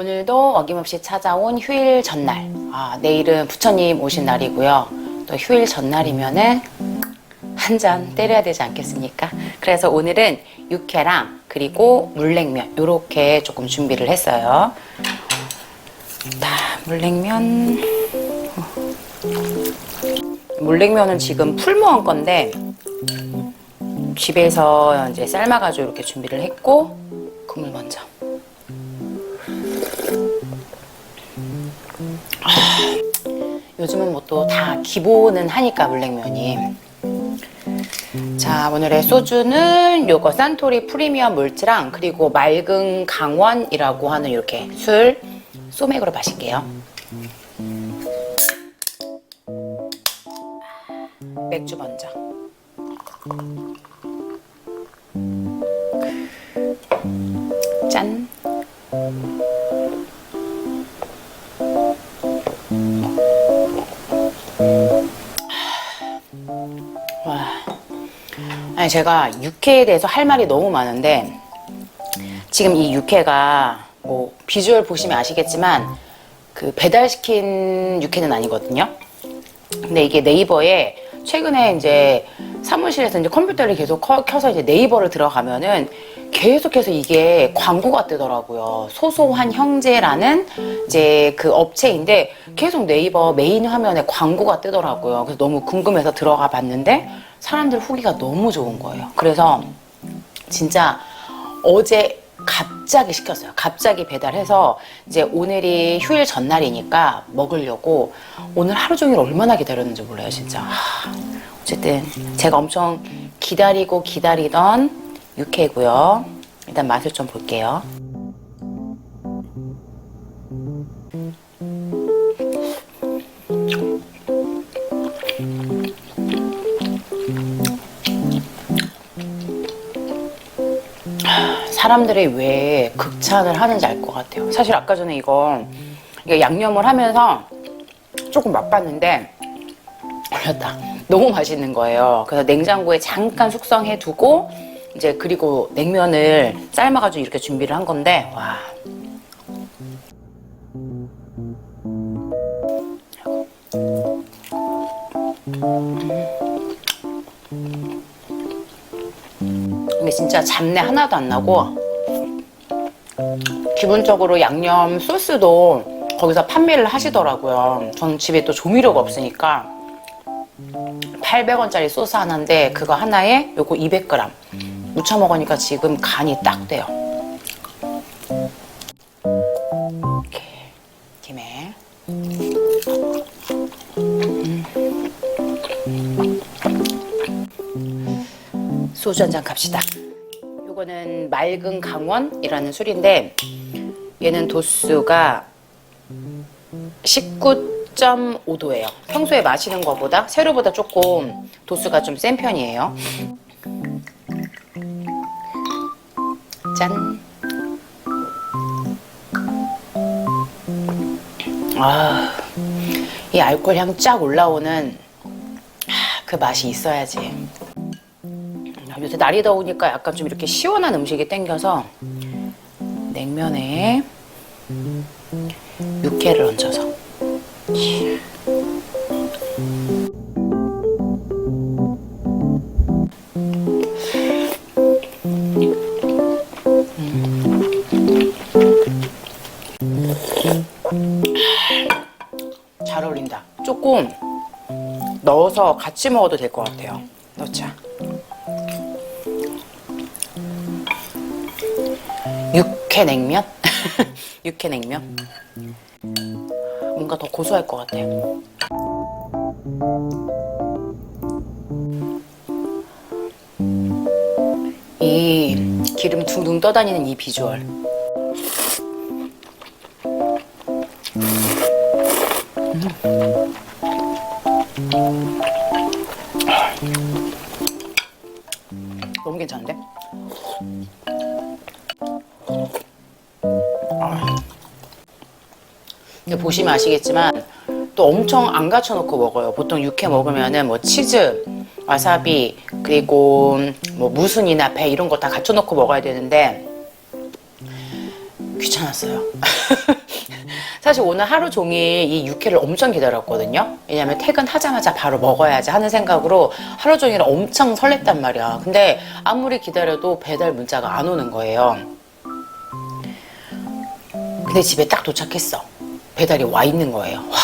오늘도 어김없이 찾아온 휴일 전날. 아, 내일은 부처님 오신 날이고요. 또 휴일 전날이면은 한 잔 때려야 되지 않겠습니까? 그래서 오늘은 육회랑 그리고 물냉면 요렇게 조금 준비를 했어요. 자, 물냉면. 물냉면은 지금 풀무원 건데 집에서 이제 삶아가지고 이렇게 준비를 했고 요즘은 뭐 또 다 기본은 하니까 물냉면이. 자 오늘의 소주는 요거 산토리 프리미엄 몰트랑 그리고 맑은 강원이라고 하는 이렇게 술 소맥으로 마실게요. 맥주 먼저. 아니 제가 육회에 대해서 할 말이 너무 많은데 지금 이 육회가 뭐 비주얼 보시면 아시겠지만 그 배달시킨 육회는 아니거든요. 근데 이게 네이버에 최근에 이제 사무실에서 이제 컴퓨터를 계속 커- 켜서 이제 네이버를 들어가면은 계속해서 이게 광고가 뜨더라고요. 소소한 형제라는 이제 그 업체인데 계속 네이버 메인 화면에 광고가 뜨더라고요. 그래서 너무 궁금해서 들어가 봤는데 사람들 후기가 너무 좋은 거예요. 그래서 진짜 어제 갑자기 시켰어요. 갑자기 배달해서 이제 오늘이 휴일 전날이니까 먹으려고 오늘 하루 종일 얼마나 기다렸는지 몰라요, 진짜. 하, 어쨌든 제가 엄청 기다리고 기다리던 육회고요. 일단 맛을 좀 볼게요. 사람들이 왜 극찬을 하는지 알 것 같아요. 사실 아까 전에 이거 양념을 하면서 조금 맛봤는데 올렸다. 너무 맛있는 거예요. 그래서 냉장고에 잠깐 숙성해 두고 이제 그리고 냉면을 삶아가지고 이렇게 준비를 한 건데 와. 이 진짜 잡내 하나도 안 나고 기본적으로 양념 소스도 거기서 판매를 하시더라고요. 저는 집에 또 조미료가 없으니까 800원짜리 소스 하나인데 그거 하나에 요거 200g 무쳐 먹으니까 지금 간이 딱 돼요. 이렇게 김에 소주 한 잔 갑시다. 요거는 맑은 강원이라는 술인데 얘는 도수가 19.5도예요. 평소에 마시는 것보다 세로보다 조금 도수가 좀 센 편이에요. 짠. 아, 이 알코올 향 쫙 올라오는 아, 그 맛이 있어야지. 요새 날이 더우니까 약간 좀 이렇게 시원한 음식이 땡겨서 냉면에 육회를 얹어서 잘 어울린다. 조금 넣어서 같이 먹어도 될 것 같아요. 넣자. 육회 냉면? 육회 냉면? 뭔가 더 고소할 것 같아. 이 기름 둥둥 떠다니는 이 비주얼. 너 보시면 아시겠지만 또 엄청 안 갖춰놓고 먹어요. 보통 육회 먹으면은 뭐 치즈, 와사비, 그리고 뭐 무순이나 배 이런 거 다 갖춰놓고 먹어야 되는데 귀찮았어요. 사실 오늘 하루 종일 이 육회를 엄청 기다렸거든요. 왜냐면 퇴근하자마자 바로 먹어야지 하는 생각으로 하루 종일 엄청 설렜단 말이야. 근데 아무리 기다려도 배달 문자가 안 오는 거예요. 근데 집에 딱 도착했어. 배달이 와 있는 거예요. 와.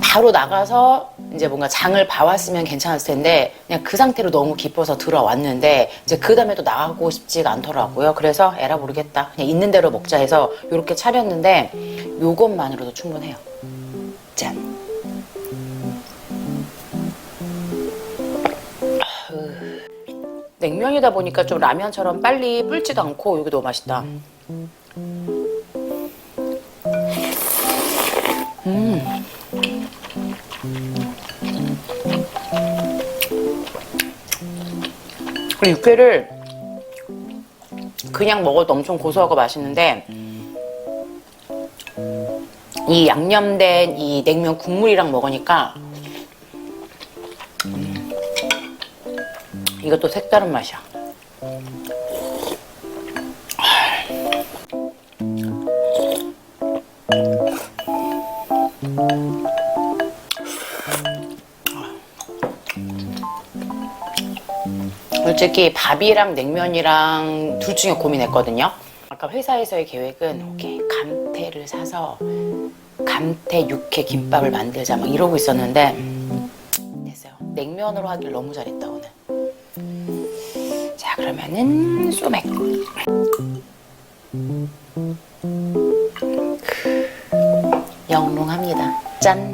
바로 나가서 이제 뭔가 장을 봐왔으면 괜찮았을 텐데 그냥 그 상태로 너무 기뻐서 들어왔는데 이제 그 다음에 또 나가고 싶지가 않더라고요. 그래서 에라 모르겠다. 그냥 있는 대로 먹자 해서 이렇게 차렸는데 요것만으로도 충분해요. 짠. 냉면이다 보니까 좀 라면처럼 빨리 불지도 않고 이게 너무 맛있다. 그리고 육회를 그냥 먹어도 엄청 고소하고 맛있는데 이 양념된 이 냉면 국물이랑 먹으니까 음, 이것도 색다른 맛이야. 솔직히 밥이랑 냉면이랑 둘 중에 고민했거든요. 아까 회사에서의 계획은 오케이 감태를 사서 감태 육회 김밥을 만들자 막 이러고 있었는데 됐어요. 냉면으로 하길 너무 잘했다 오늘. 자 그러면은 소맥. 영롱합니다. 짠.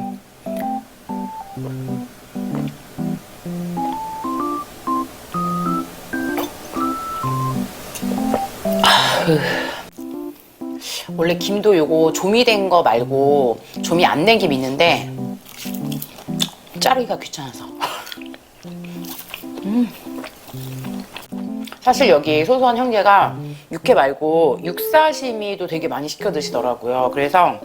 원래 김도 요거 조미된 거 말고 조미 안 된 김 있는데 자르기가 귀찮아서. 음. 사실 여기 소소한 형제가 육회 말고 육사시미도 되게 많이 시켜 드시더라고요. 그래서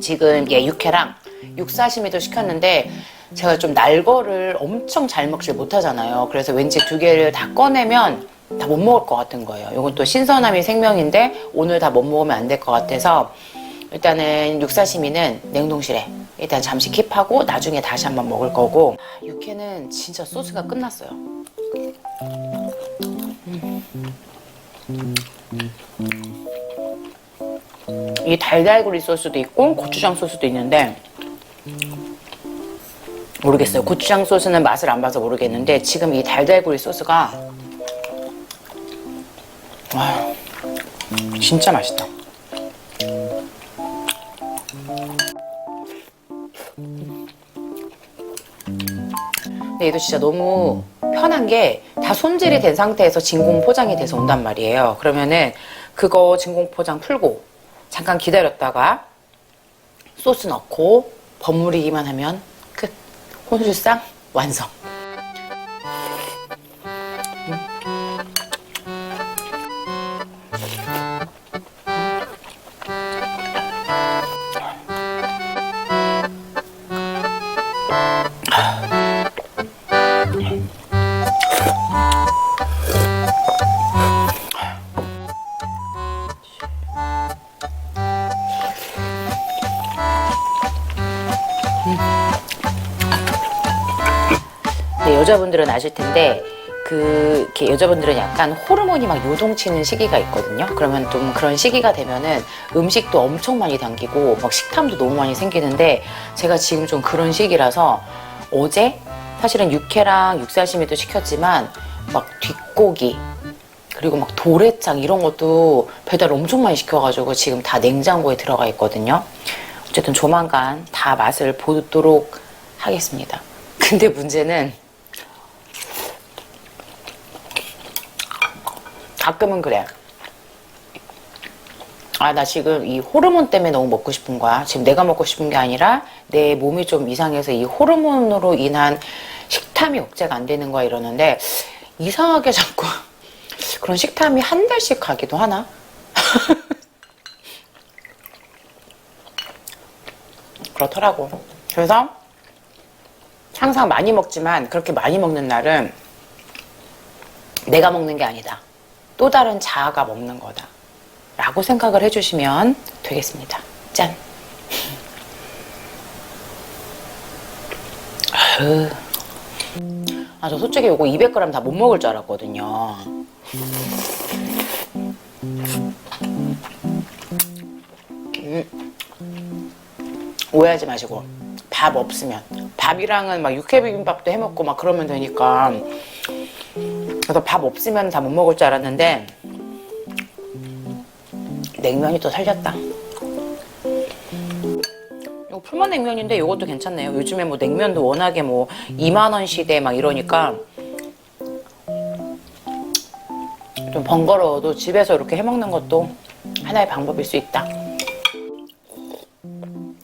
지금 얘 육회랑 육사시미도 시켰는데 제가 좀 날 거를 엄청 잘 먹질 못하잖아요. 그래서 왠지 두 개를 다 꺼내면 다 못 먹을 것 같은 거예요. 이건 또 신선함이 생명인데 오늘 다 못 먹으면 안 될 것 같아서 일단은 육사시미는 냉동실에 일단 잠시 킵하고 나중에 다시 한번 먹을 거고 아, 육회는 진짜 소스가 끝났어요. 이 달달구리 소스도 있고 고추장 소스도 있는데 모르겠어요. 고추장 소스는 맛을 안 봐서 모르겠는데 지금 이 달달구리 소스가 와 진짜 맛있다. 근데 얘도 진짜 너무 편한 게 다 손질이 된 상태에서 진공 포장이 돼서 온단 말이에요. 그러면은 그거 진공 포장 풀고 잠깐 기다렸다가 소스 넣고 버무리기만 하면 끝. 혼술상 완성. 여자분들은 아실 텐데 그 여자분들은 약간 호르몬이 막 요동치는 시기가 있거든요. 그러면 좀 그런 시기가 되면은 음식도 엄청 많이 당기고 막 식탐도 너무 많이 생기는데 제가 지금 좀 그런 시기라서 어제 사실은 육회랑 육사시미도 시켰지만 막 뒷고기 그리고 막 도래장 이런 것도 배달 엄청 많이 시켜가지고 지금 다 냉장고에 들어가 있거든요. 어쨌든 조만간 다 맛을 보도록 하겠습니다. 근데 문제는 가끔은 그래. 아, 나 지금 이 호르몬 때문에 너무 먹고 싶은 거야. 지금 내가 먹고 싶은 게 아니라 내 몸이 좀 이상해서 이 호르몬으로 인한 식탐이 억제가 안 되는 거야 이러는데 이상하게 자꾸 그런 식탐이 한 달씩 가기도 하나? 그렇더라고. 그래서 항상 많이 먹지만 그렇게 많이 먹는 날은 내가 먹는 게 아니다. 또 다른 자아가 먹는 거다. 라고 생각을 해주시면 되겠습니다. 짠. 아, 저 솔직히 이거 200g 다 못 먹을 줄 알았거든요. 음. 오해하지 마시고. 밥 없으면. 밥이랑은 막 육회비빔밥도 해 먹고 막 그러면 되니까. 그래서 밥 없으면 다 못 먹을 줄 알았는데, 냉면이 또 살렸다. 이거 풀만 냉면인데 이것도 괜찮네요. 요즘에 뭐 냉면도 워낙에 뭐 2만 원 시대 막 이러니까 좀 번거로워도 집에서 이렇게 해 먹는 것도 하나의 방법일 수 있다.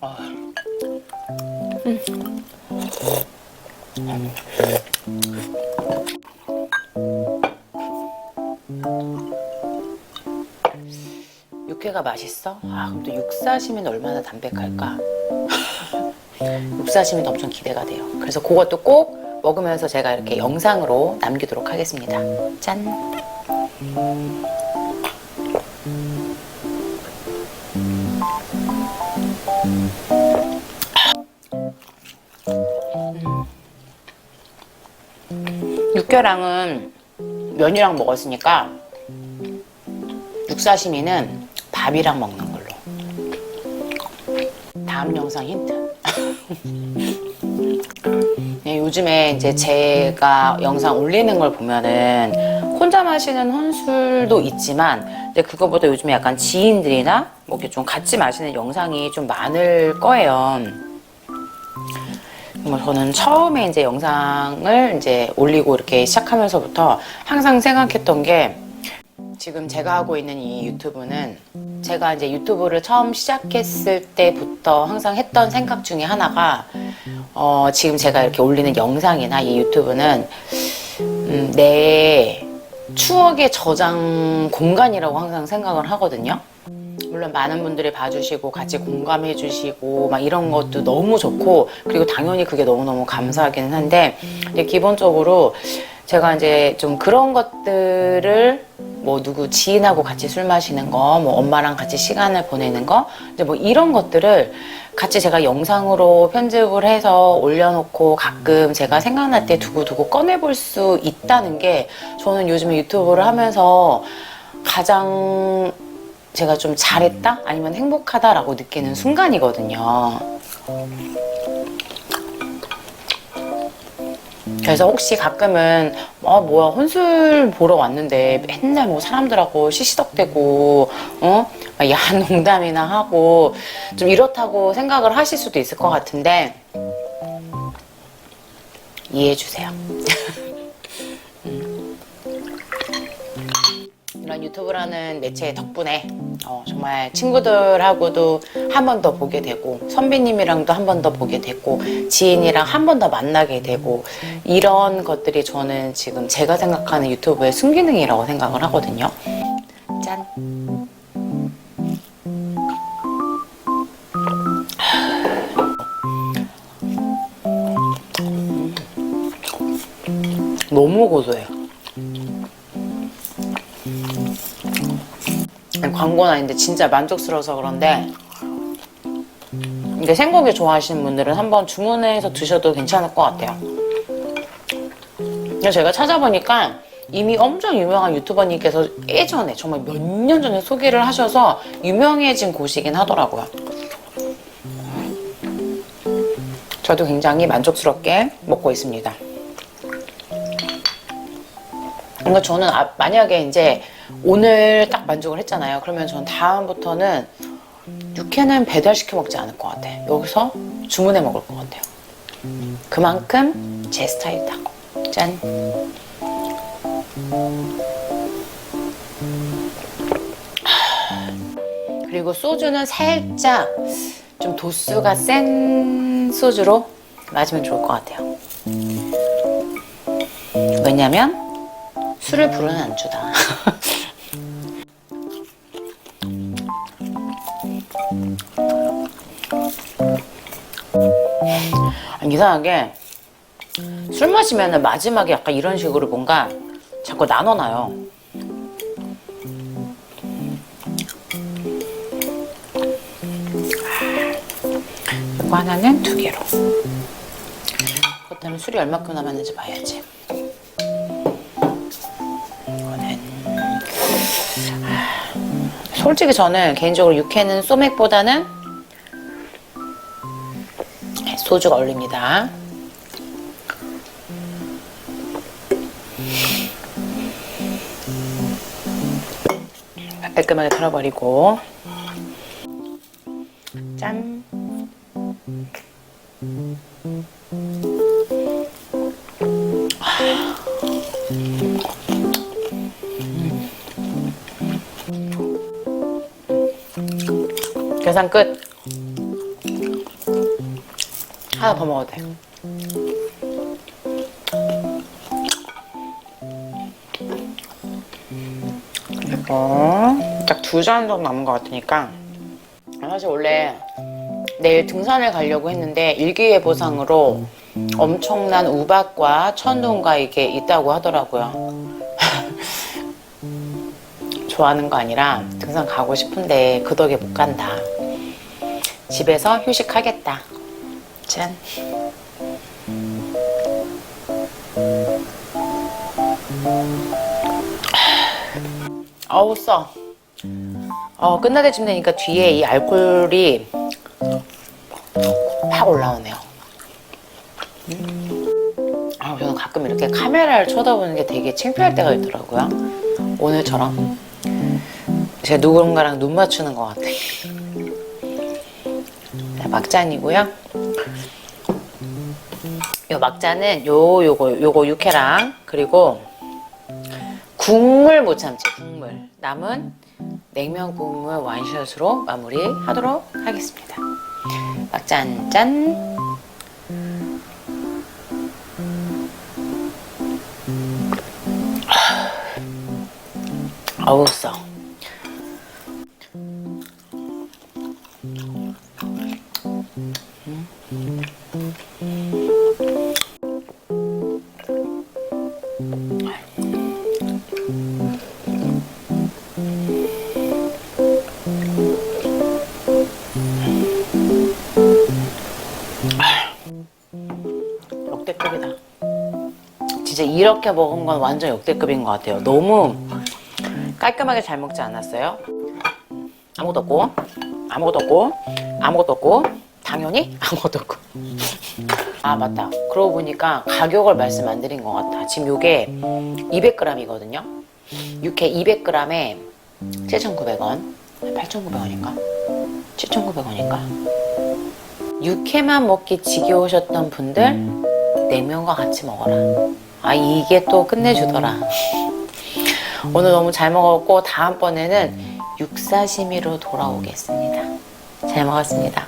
아. 음. 육회가 맛있어? 아, 그럼 또 육사시미는 얼마나 담백할까? 육사시미도 엄청 기대가 돼요. 그래서 그것도 꼭 먹으면서 제가 이렇게 영상으로 남기도록 하겠습니다. 짠! 육회랑은 면이랑 먹었으니까 육사시미는 밥이랑 먹는 걸로. 다음 영상 힌트. 네, 요즘에 이제 제가 영상 올리는 걸 보면은 혼자 마시는 혼술도 있지만 근데 그거보다 요즘에 약간 지인들이나 뭐 이렇게 좀 같이 마시는 영상이 좀 많을 거예요. 뭐 저는 처음에 이제 영상을 이제 올리고 이렇게 시작하면서부터 항상 생각했던 게 지금 제가 하고 있는 이 유튜브는 제가 이제 유튜브를 처음 시작했을 때부터 항상 했던 생각 중에 하나가 어, 지금 제가 이렇게 올리는 영상이나 이 유튜브는 음, 내 추억의 저장 공간이라고 항상 생각을 하거든요. 물론 많은 분들이 봐주시고 같이 공감해 주시고 막 이런 것도 너무 좋고 그리고 당연히 그게 너무너무 감사하기는 한데 근데 기본적으로 제가 이제 좀 그런 것들을 뭐 누구 지인하고 같이 술 마시는 거, 뭐 엄마랑 같이 시간을 보내는 거, 이제 뭐 이런 것들을 같이 제가 영상으로 편집을 해서 올려놓고 가끔 제가 생각날 때 두고두고 꺼내볼 수 있다는 게 저는 요즘에 유튜브를 하면서 가장 제가 좀 잘했다? 아니면 행복하다라고 느끼는 순간이거든요. 그래서 혹시 가끔은 어 뭐야 혼술 보러 왔는데 맨날 뭐 사람들하고 시시덕대고 어막 야한 농담이나 하고 좀 이렇다고 생각을 하실 수도 있을 것 같은데 이해해 주세요. 유튜브라는 매체 덕분에 어, 정말 친구들하고도 한 번 더 보게 되고 선배님이랑도 한 번 더 보게 되고 지인이랑 한 번 더 만나게 되고 이런 것들이 저는 지금 제가 생각하는 유튜브의 순기능이라고 생각을 하거든요. 짠. 너무 고소해요. 광고는 아닌데 진짜 만족스러워서 그런데 이게 생고기 좋아하시는 분들은 한번 주문해서 드셔도 괜찮을 것 같아요. 제가 찾아보니까 이미 엄청 유명한 유튜버님께서 예전에 정말 몇 년 전에 소개를 하셔서 유명해진 곳이긴 하더라고요. 저도 굉장히 만족스럽게 먹고 있습니다. 그러니까 저는 아- 만약에 이제 오늘 딱 만족을 했잖아요. 그러면 전 다음부터는 육회는 배달시켜 먹지 않을 것 같아. 여기서 주문해 먹을 것 같아요. 그만큼 제 스타일이다. 짠. 그리고 소주는 살짝 좀 도수가 센 소주로 마시면 좋을 것 같아요. 왜냐면 술을 부르는 안주다. 이상하게 술 마시면 마지막에 약간 이런 식으로 뭔가 자꾸 나눠놔요. 이거 하나는 두 개로. 그렇다면 술이 얼마큼 남았는지 봐야지. 솔직히 저는 개인적으로 육회는 소맥보다는 소주가 어울립니다. 깔끔하게 털어버리고 계산 끝 하나 더 먹어도 돼 그리고 딱 두 잔 정도 남은 것 같으니까 사실 원래 내일 등산을 가려고 했는데 일기예보상으로 엄청난 우박과 천둥과 이게 있다고 하더라고요. 좋아하는 거 아니라 등산 가고 싶은데 그 덕에 못 간다. 집에서 휴식하겠다. 짠. 어우 써. 어 끝날 때쯤 되니까 뒤에 이 알코올이 팍 올라오네요. 음. 아 저는 가끔 이렇게 카메라를 쳐다보는 게 되게 창피할 때가 있더라고요. 오늘처럼 제가 누군가랑 눈 맞추는 것 같아. 자, 막잔이고요. 요 막잔은 요 요거 요거 육회랑 그리고 국물 못 참지 국물 남은 냉면 국물 완샷으로 마무리하도록 하겠습니다. 막잔 짠. 어우 써. 이렇게 먹은 건 완전 역대급인 것 같아요. 너무 깔끔하게 잘 먹지 않았어요? 아무것도 없고, 아무것도 없고, 아무것도 없고, 당연히 아무것도 없고. 아, 맞다. 그러고 보니까 가격을 말씀 안 드린 것 같아. 지금 요게 200g이거든요. 육회 200g에 7,900원. 8,900원인가? 7,900원인가? 육회만 먹기 지겨우셨던 분들 냉면과 같이 먹어라. 아 이게 또 끝내주더라. 오늘 너무 잘 먹었고 다음번에는 육사시미로 돌아오겠습니다. 잘 먹었습니다.